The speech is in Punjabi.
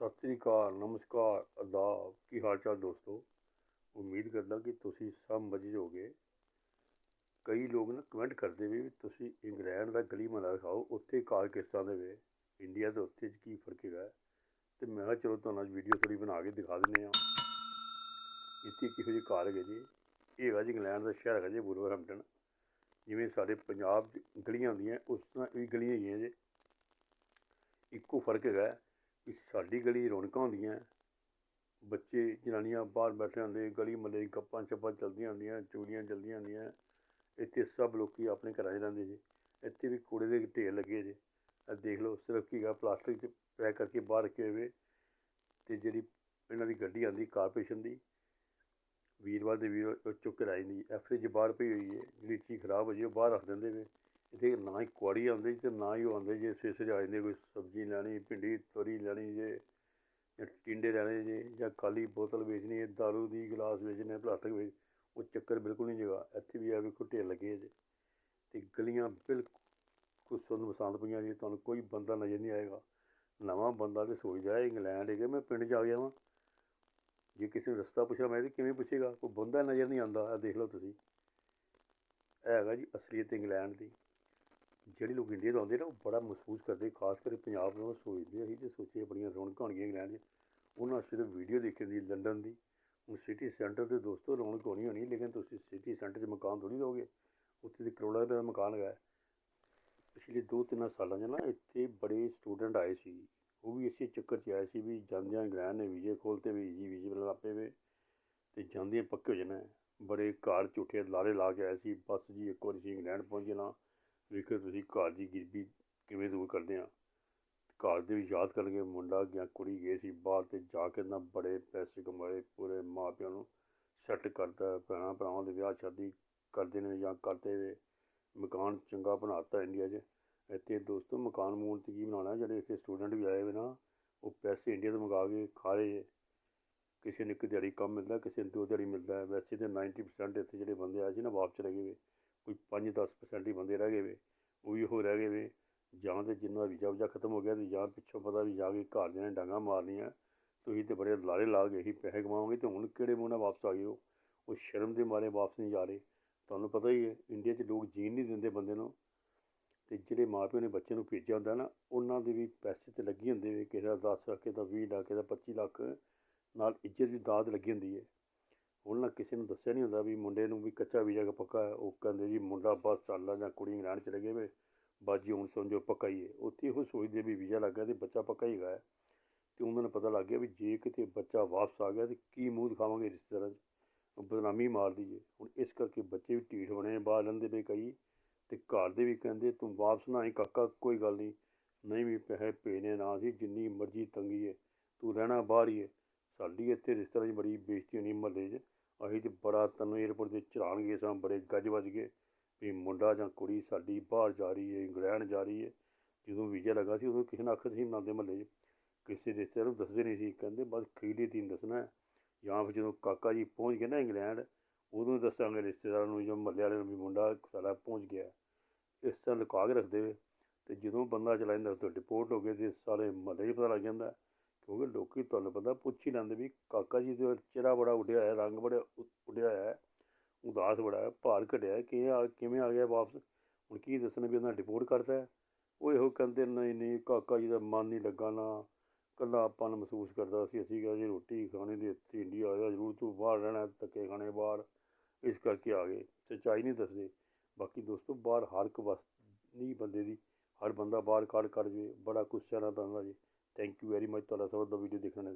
ਸਤਿ ਸ੍ਰੀ ਅਕਾਲ, ਨਮਸਕਾਰ, ਅਦਾਬ। ਕੀ ਹਾਲ ਚਾਲ ਦੋਸਤੋ? ਉਮੀਦ ਕਰਦਾ ਕਿ ਤੁਸੀਂ ਸਭ ਮਜ਼ੇ ਹੋਗੇ ਕਈ ਲੋਕ ਨਾ ਕਮੈਂਟ ਕਰਦੇ ਵੀ ਤੁਸੀਂ ਇੰਗਲੈਂਡ ਦਾ ਗਲੀ ਮਹੱਲਾ ਦਿਖਾਓ, ਉੱਥੇ ਕਾਰ ਕਿਸ ਤਰ੍ਹਾਂ ਦੇ ਵੇ ਇੰਡੀਆ ਤੇ ਉੱਥੇ 'ਚ ਕੀ ਫ਼ਰਕ ਹੈਗਾ? ਤੇ ਮੈਂ ਕਿਹਾ ਚਲੋ ਤੁਹਾਨੂੰ ਅੱਜ ਵੀਡੀਓ ਥੋੜੀ ਬਣਾ ਕੇ ਦਿਖਾ ਦਿੰਦੇ ਆ ਇੱਥੇ ਕਿਹੋ ਜਿਹੀ ਕਾਰ ਹੈਗੇ ਜੀ। ਇਹ ਹੈਗਾ ਜੀ ਇੰਗਲੈਂਡ ਦਾ ਸ਼ਹਿਰ ਹੈਗਾ ਜੀ, ਵੂਲਵਰਹੈਂਪਟਨ। ਜਿਵੇਂ ਸਾਡੇ ਪੰਜਾਬ 'ਚ ਗਲੀਆਂ ਹੁੰਦੀਆਂ, ਉਸ ਤਰ੍ਹਾਂ ਇਹ ਗਲੀਆਂ ਹੈਗੀਆਂ ਜੀ। ਇੱਕੋ ਫ਼ਰਕ ਹੈਗਾ। ਵੀ ਸਾਡੀ ਗਲੀ ਰੌਣਕਾਂ ਹੁੰਦੀਆਂ ਬੱਚੇ, ਜਨਾਨੀਆਂ ਬਾਹਰ ਬੈਠੇ ਹੁੰਦੇ, ਗਲੀ ਮੱਲੇ ਗੱਪਾਂ ਛੱਪਾਂ ਚੱਲਦੀਆਂ ਹੁੰਦੀਆਂ, ਚੂੜੀਆਂ ਚੱਲਦੀਆਂ ਹੁੰਦੀਆਂ ਇੱਥੇ ਸਭ ਲੋਕੀ ਆਪਣੇ ਘਰਾਂ 'ਚ ਰਹਿੰਦੇ ਜੀ। ਇੱਥੇ ਵੀ ਕੂੜੇ ਦੇ ਢੇਰ ਲੱਗੇ ਜੇ। ਇਹ ਦੇਖ ਲਓ, ਸਿਰਫ ਕੀ ਗਾ ਪਲਾਸਟਿਕ 'ਚ ਪੈਕ ਕਰਕੇ ਬਾਹਰ ਰੱਖੇ ਹੋਏ ਤੇ ਜਿਹੜੀ ਇਹਨਾਂ ਦੀ ਗੱਡੀ ਆਉਂਦੀ ਕਾਰਪੋਰੇਸ਼ਨ ਦੀ, ਵੀਰਵਾਰ ਦੇ ਵੀਰ ਉਹ ਚੁੱਕ ਕੇ ਲਾਈ ਜਾਂਦੀ ਇਹ ਫ੍ਰਿਜ ਬਾਹਰ ਪਈ ਹੋਈ ਹੈ, ਜਿਹੜੀ ਚੀਜ਼ ਖਰਾਬ ਹੋ ਜੀ ਉਹ ਬਾਹਰ ਰੱਖ ਦਿੰਦੇ ਵੇ ਇੱਥੇ ਨਾ ਹੀ ਕੁਆੜੀ ਆਉਂਦੇ ਤੇ ਨਾ ਹੀ ਉਹ ਆਉਂਦੇ ਜੇ ਸਵੇਰੇ ਸਵੇਰੇ ਆ ਜਾਂਦੇ ਕੋਈ ਸਬਜ਼ੀ ਲੈਣੀ, ਭਿੰਡੀ, ਤੋਰੀ ਲੈਣੀ ਜੇ ਜਾਂ ਟਿੰਡੇ ਲੈਣੇ ਜੇ ਜਾਂ ਕਾਲੀ ਬੋਤਲ ਵੇਚਣੀ ਹੈ, ਦਾਰੂ ਦੀ ਗਲਾਸ ਵੇਚਣੇ ਪਲਾਸਟਿਕ ਵੇਚ, ਉਹ ਚੱਕਰ ਬਿਲਕੁਲ ਨਹੀਂ ਜਗਾ। ਇੱਥੇ ਵੀ ਆ ਵੇਖੋ ਢੇਰ ਲੱਗੇ ਜੇ। ਤੇ ਗਲੀਆਂ ਬਿਲਕੁਲ ਸੁੰਨ ਬਸੰਤ ਪਈਆਂ ਜੀ, ਤੁਹਾਨੂੰ ਕੋਈ ਬੰਦਾ ਨਜ਼ਰ ਨਹੀਂ ਆਏਗਾ। ਨਵਾਂ ਬੰਦਾ ਤੇ ਸੋਚਦਾ ਹੈ ਇੰਗਲੈਂਡ ਹੈਗੇ, ਮੈਂ ਪਿੰਡ 'ਚ ਆ ਗਿਆ ਵਾਂ ਜੇ ਕਿਸੇ ਨੂੰ ਰਸਤਾ ਪੁੱਛਿਆ, ਮੈਂ ਤੇ ਕਿਵੇਂ ਪੁੱਛੇਗਾ? ਕੋਈ ਬੰਦਾ ਨਜ਼ਰ ਨਹੀਂ ਆਉਂਦਾ ਇਹ ਦੇਖ ਲਓ ਤੁਸੀਂ। ਇਹ ਹੈਗਾ ਜੀ ਅਸਲੀਅਤ ਇੰਗਲੈਂਡ ਦੀ। ਜਿਹੜੇ ਲੋਕ ਇੰਡੀਆ ਤੋਂ ਆਉਂਦੇ ਨਾ, ਉਹ ਬੜਾ ਮਹਿਸੂਸ ਕਰਦੇ, ਖਾਸ ਕਰਕੇ ਪੰਜਾਬ ਨੂੰ ਸੋਚਦੇ ਅਸੀਂ ਤੇ ਸੋਚੇ ਬੜੀਆਂ ਰੌਣਕਾਂ ਹੋਣਗੀਆਂ ਇੰਗਲੈਂਡ 'ਚ ਉਹਨਾਂ ਸਿਰਫ ਵੀਡੀਓ ਦੇਖੀ ਦੀ ਲੰਡਨ ਦੀ। ਹੁਣ ਸਿਟੀ ਸੈਂਟਰ ਦੇ ਦੋਸਤੋ ਰੌਣਕ ਹੋਣੀ ਹੋਣੀ, ਲੇਕਿਨ ਤੁਸੀਂ ਸਿਟੀ ਸੈਂਟਰ 'ਚ ਮਕਾਨ ਥੋੜੀ ਲਓਗੇ ਉੱਥੇ ਦੇ ਕਰੋੜਾਂ ਰੁਪਏ ਦਾ ਮਕਾਨ ਹੈਗਾ। ਪਿਛਲੇ ਦੋ ਤਿੰਨ ਸਾਲਾਂ 'ਚ ਨਾ ਇੱਥੇ ਬੜੇ ਸਟੂਡੈਂਟ ਆਏ ਸੀ। ਉਹ ਵੀ ਇਸੇ ਚੱਕਰ 'ਚ ਆਏ ਸੀ ਵੀ ਜਾਂਦਿਆਂ ਇੰਗਲੈਂਡ ਨੇ ਵੀਜ਼ੇ ਖੋਲ੍ਹਤੇ ਵੀ ਈਜੀ ਵੀਜ਼ੇ ਬਣਾ ਆਪੇ ਵੇ। ਤੇ ਜਾਂਦੇ ਪੱਕੇ ਹੋ ਜਾਣਾ। ਬੜੇ ਘਰ ਝੂਠੇ ਲਾਰੇ ਲਾ ਕੇ ਆਏ ਸੀ, ਬਸ ਜੀ ਇੱਕ ਵਾਰੀ ਸੀ ਇੰਗਲੈਂਡ ਪਹੁੰਚ ਜਾਣਾ। ਵੇਖੋ ਤੁਸੀਂ ਘਰ ਦੀ ਗਰੀਬੀ ਕਿਵੇਂ ਦੂਰ ਕਰਦੇ ਆ। ਘਰ ਦੇ ਵੀ ਯਾਦ ਕਰਨਗੇ ਮੁੰਡਾ ਜਾਂ ਕੁੜੀ ਗਏ ਸੀ ਬਾਹਰ ਤੇ ਜਾ ਕੇ ਨਾ ਬੜੇ ਪੈਸੇ ਕਮਾਏ, ਪੂਰੇ ਮਾਪਿਆਂ ਨੂੰ ਸੈੱਟ ਕਰਦਾ ਭੈਣਾਂ ਭਰਾਵਾਂ ਦੇ ਵਿਆਹ ਸ਼ਾਦੀ ਕਰਦੇ ਨੇ ਜਾਂ ਕਰਦੇ ਵੇ ਮਕਾਨ ਚੰਗਾ ਬਣਾਤਾ ਇੰਡੀਆ 'ਚ। ਇੱਥੇ ਦੋਸਤੋ ਮਕਾਨ ਮੂਲ ਤੇ ਕੀ ਬਣਾਉਣਾ, ਜਿਹੜੇ ਇੱਥੇ ਸਟੂਡੈਂਟ ਵੀ ਆਏ ਹੋਏ ਨਾ, ਉਹ ਪੈਸੇ ਇੰਡੀਆ ਤੋਂ ਮੰਗਾ ਕੇ ਖਾ ਰਹੇ ਕਿਸੇ ਨੂੰ ਇੱਕ ਦਿਹਾੜੀ ਕੰਮ ਮਿਲਦਾ, ਕਿਸੇ ਨੂੰ ਦੋ ਦਿਹਾੜੀ ਮਿਲਦਾ। ਵੈਸੇ ਤਾਂ 90% ਇੱਥੇ ਜਿਹੜੇ ਬੰਦੇ ਆਏ ਸੀ ਨਾ, ਵਾਪਸ ਚਲੇ ਗਏ। ਕੋਈ 5-10% ਹੀ ਬੰਦੇ ਰਹਿ ਗਏ ਵੇ, ਉਹ ਵੀ ਉਹ ਰਹਿ ਗਏ ਵੇ, ਜਾਂ ਤੇ ਜਿੰਨਾ ਵੀਜ਼ਾ ਵੂਜਾ ਖਤਮ ਹੋ ਗਿਆ ਤੇ ਜਾਂ ਪਿੱਛੋਂ ਪਤਾ ਵੀ ਜਾ ਕੇ ਘਰ ਦੇ ਨੇ ਡਾਂਗਾ ਮਾਰਨੀਆਂ, ਤੁਸੀਂ ਤੇ ਬੜੇ ਲਾਰੇ ਲਾ ਕੇ ਹੀ ਪੈਸੇ ਕਮਾਓਗੇ ਤੇ ਹੁਣ ਕਿਹੜੇ ਮੂੰਹ ਨਾਲ ਵਾਪਸ ਆ ਗਏ ਹੋ? ਉਹ ਸ਼ਰਮ ਦੇ ਮਾਰੇ ਵਾਪਸ ਨਹੀਂ ਜਾ ਰਹੇ। ਤੁਹਾਨੂੰ ਪਤਾ ਹੀ ਹੈ, ਇੰਡੀਆ 'ਚ ਲੋਕ ਜੀਣ ਨਹੀਂ ਦਿੰਦੇ ਬੰਦੇ ਨੂੰ। ਤੇ ਜਿਹੜੇ ਮਾਪਿਓ ਨੇ ਬੱਚੇ ਨੂੰ ਭੇਜਿਆ ਹੁੰਦਾ ਨਾ, ਉਹਨਾਂ ਦੇ ਵੀ ਪੈਸੇ ਤੇ ਲੱਗੀ ਹੁੰਦੇ ਵੇ, ਕਿਸੇ ਦਾ 10 ਲੱਖ, ਕਿਸੇ ਦਾ 20 ਲੱਖ, ਕਿਸੇ ਦਾ 25 ਲੱਖ, ਨਾਲ ਇੱਜ਼ਤ ਦੀ ਦਾਦ ਲੱਗੀ ਹੁੰਦੀ ਹੈ। ਉਹਨਾਂ ਨਾ ਕਿਸੇ ਨੂੰ ਦੱਸਿਆ ਨਹੀਂ ਹੁੰਦਾ ਵੀ ਮੁੰਡੇ ਨੂੰ ਵੀ ਕੱਚਾ ਵੀਜ਼ਾ ਕਿ ਪੱਕਾ ਹੈ। ਉਹ ਕਹਿੰਦੇ ਜੀ ਮੁੰਡਾ ਬਸ ਚੱਲਦਾ ਜਾਂ ਕੁੜੀ ਇੰਗਲੈਂਡ ਚਲੇ ਗਏ ਵੇ। ਬਾਜੀ ਹੁਣ ਸਮਝੋ ਪੱਕਾ ਹੀ ਹੈ। ਉੱਥੇ ਉਹ ਸੋਚਦੇ ਵੀ ਵੀਜ਼ਾ ਲੱਗਾ ਤੇ ਬੱਚਾ ਪੱਕਾ ਹੀ ਹੈਗਾ ਤੇ ਉਹਨਾਂ ਨੂੰ ਪਤਾ ਲੱਗ ਗਿਆ ਵੀ ਜੇ ਕਿਤੇ ਬੱਚਾ ਵਾਪਸ ਆ ਗਿਆ ਤੇ ਕੀ ਮੂੰਹ ਦਿਖਾਵਾਂਗੇ ਰਿਸ਼ਤੇਦਾਰਾਂ 'ਚ? ਬਦਨਾਮੀ ਮਾਰਦੀ ਜੇ ਹੁਣ ਇਸ ਕਰਕੇ ਬੱਚੇ ਵੀ ਢੀਠ ਬਣੇ ਬਾਹਰ ਲੈਂਦੇ ਪਏ ਕਈ। ਤੇ ਘਰ ਦੇ ਵੀ ਕਹਿੰਦੇ ਤੂੰ ਵਾਪਸ ਨਾ ਆਈ ਕਾਕਾ, ਕੋਈ ਗੱਲ ਨਹੀਂ। ਨਹੀਂ ਵੀ ਪੈਸੇ ਭੇਜਨੇ ਨਾ ਸੀ, ਜਿੰਨੀ ਮਰਜ਼ੀ ਤੰਗੀ ਹੈ। ਤੂੰ ਰਹਿਣਾ ਬਾਹਰ ਹੀ ਹੈ। ਸਾਡੀ ਇੱਥੇ ਰਿਸ਼ਤੇਦਾਰਾਂ 'ਚ ਬੜੀ ਬੇਇੱਜ਼ਤੀ ਹੋਣੀ ਮਹੱਲੇ 'ਚ। ਅਸੀਂ ਤੇ ਬੜਾ ਤੈਨੂੰ ਏਅਰਪੋਰਟ 'ਤੇ ਚੜਾਉਣ ਗਏ ਸਾਂ, ਬੜੇ ਗੱਜ ਵੱਜ ਗਏ ਵੀ ਮੁੰਡਾ ਜਾਂ ਕੁੜੀ ਸਾਡੀ ਬਾਹਰ ਜਾ ਰਹੀ ਹੈ ਇੰਗਲੈਂਡ ਜਾ ਰਹੀ ਹੈ ਜਦੋਂ ਵੀਜ਼ਾ ਲੱਗਾ ਸੀ, ਉਦੋਂ ਕਿਸੇ ਨੇ ਅੱਖ ਸੀ ਮਨਾਉਂਦੇ ਮਹੱਲੇ 'ਚ। ਕਿਸੇ ਰਿਸ਼ਤੇਦਾਰ ਨੂੰ ਦੱਸਦੇ ਨਹੀਂ ਸੀ, ਕਹਿੰਦੇ ਬਸ ਖੀਲੀ ਦਿਨ ਦੱਸਣਾ ਜਾਂ ਫਿਰ ਜਦੋਂ ਕਾਕਾ ਜੀ ਪਹੁੰਚ ਗਏ ਨਾ ਇੰਗਲੈਂਡ, ਉਦੋਂ ਦੱਸਾਂਗੇ ਰਿਸ਼ਤੇਦਾਰਾਂ ਨੂੰ ਜਾਂ ਮਹੱਲੇ ਵਾਲਿਆਂ ਨੂੰ ਵੀ ਮੁੰਡਾ ਸਾਡਾ ਪਹੁੰਚ ਗਿਆ। ਇਸ ਤਰ੍ਹਾਂ ਲੁਕਾ ਕੇ ਰੱਖਦੇ ਵੇ ਤੇ ਜਦੋਂ ਬੰਦਾ ਚਲਾ ਜਾਂਦਾ ਤਾਂ ਡਿਪੋਰਟ ਹੋ ਗਏ ਤੇ ਸਾਰੇ ਮਹੱਲੇ 'ਚ ਪਤਾ ਲੱਗ ਜਾਂਦਾ। ਕਿਉਂਕਿ ਲੋਕੀ ਤੁਹਾਨੂੰ ਪਤਾ ਪੁੱਛ ਹੀ ਲੈਂਦੇ ਵੀ ਕਾਕਾ ਜੀ ਦਾ ਚਿਹਰਾ ਬੜਾ ਉੱਡਿਆ ਹੋਇਆ ਰੰਗ ਬੜਾ ਉੱਡਿਆ ਹੋਇਆ ਉਦਾਸ ਬੜਾ ਹੈ, ਭਾਰ ਘਟਿਆ ਕਿ ਆ, ਕਿਵੇਂ ਆ ਗਿਆ ਵਾਪਸ? ਹੁਣ ਕੀ ਦੱਸਣਾ ਵੀ ਉਹਨਾਂ ਡਿਪੋਰਟ ਕਰਤਾ ਉਹ ਇਹੋ ਕਹਿੰਦੇ, ਨਹੀਂ ਨਹੀਂ, ਕਾਕਾ ਜੀ ਦਾ ਮਨ ਨਹੀਂ ਲੱਗਾ ਨਾ। ਕੱਲਾ ਆਪਾਂ ਨੂੰ ਮਹਿਸੂਸ ਕਰਦਾ ਸੀ, ਅਸੀਂ ਕਿਹਾ ਜੀ ਰੋਟੀ ਖਾਣੀ ਦੀ ਇੱਥੇ ਇੰਡੀਆ ਆਇਆ ਜ਼ਰੂਰ ਤੂੰ ਬਾਹਰ ਰਹਿਣਾ, ਧੱਕੇ ਖਾਣੇ ਬਾਹਰ। ਇਸ ਕਰਕੇ ਆ ਗਏ, ਸੱਚਾਈ ਨਹੀਂ ਦੱਸਦੇ। ਬਾਕੀ ਦੋਸਤੋ, ਬਾਹਰ ਹਰ ਇੱਕ ਵਸ, ਨਹੀਂ ਬੰਦੇ ਦੀ, ਹਰ ਬੰਦਾ ਬਾਹਰ ਕੱਢ ਕੱਢ ਜੇ ਬੜਾ ਕੁਛ ਸਹਿਣਾ ਪੈਂਦਾ ਜੀ। ਥੈਂਕ ਯੂ ਵੈਰੀ ਮਚ ਤੁਹਾਡਾ ਸਭ ਦਾ ਵੀਡੀਓ ਦੇਖਣ ਦਾ